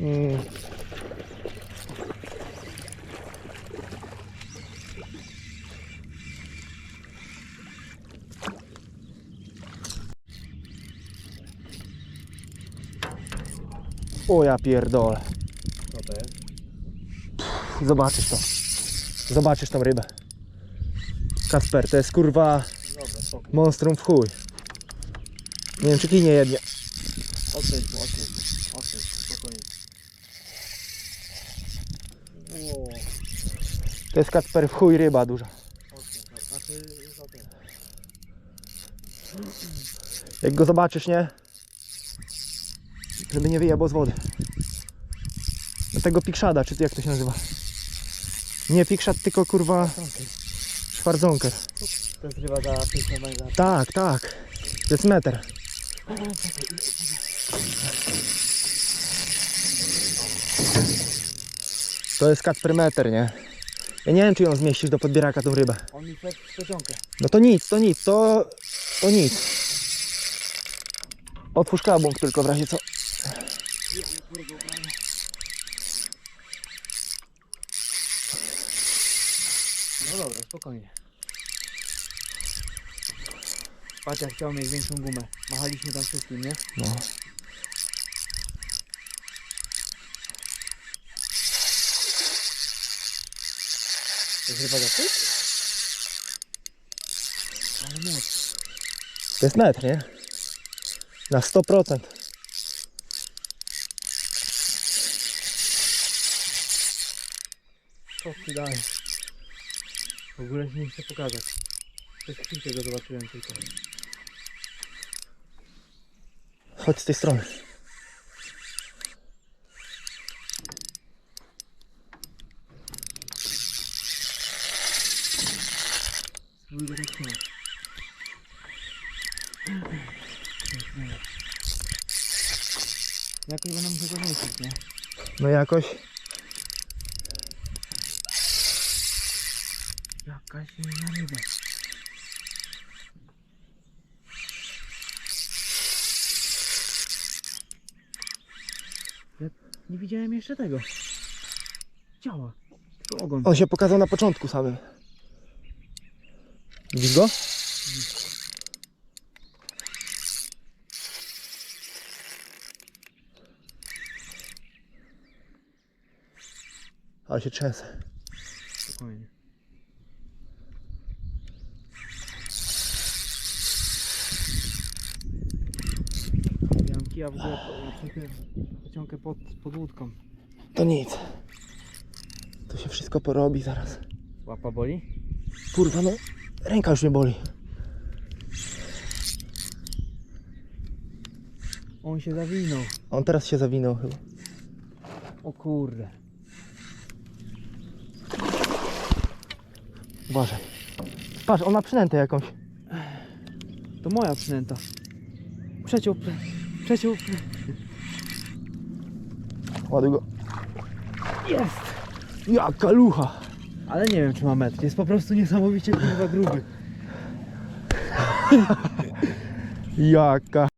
Mm. O ja pierdolę. Co to jest? Zobaczysz to. Zobaczysz tą rybę. Kasper, to jest kurwa Dobra, monstrum w chuj. Nie wiem czy kinie jednie. To jest Kasper w chuj ryba duża. Jak go zobaczysz, nie? Żeby nie wyjebał z wody. Do tego pikszada, czy ty jak to się nazywa? Nie pikszad, tylko kurwa szwardzonker. To jest ryba za 5 na węgla. Tak, tak. To jest meter. To jest Kacper meter, nie? Ja nie wiem, czy ją zmieścisz do podbieraka tą rybę. On mi wszedł w. No to nic, to nic, to, to nic. Otwórz kabłąk tylko w razie co. No dobra, spokojnie. Patrz jak chciał mieć większą gumę. Machaliśmy tam wszystkim, nie? No. To jest ryba za pyk? Ale moc. To jest metr, nie? Na 100%. Co ty daj? W ogóle się nie chcę pokazać. Przez chwilkę go zobaczyłem tylko. Chodź z tej strony. Spróbuj go tak trzymać. Jakoś będę musiał go nie? No jakoś. Jakaś inna ryba. Ja nie widziałem jeszcze tego. Ciała. Tylko ogon. On się pokazał na początku samym. Widzisz go? Ale się trzęsę. Spokojnie. Ja mam kija w ogóle pociągę pod, pod łódką. To nic. To się wszystko porobi zaraz. Łapa boli? Kurwa, no ręka już mnie boli. On się zawinął. On teraz się zawinął chyba. O kurde. Uważaj. Patrz, on ma przynętę jakąś. To moja przynęta. Przeciął, pre, przeciął. Ładuj go. Jest! Jaka lucha. Ale nie wiem czy ma metr. Jest po prostu niesamowicie kurwa gruby. Jaka.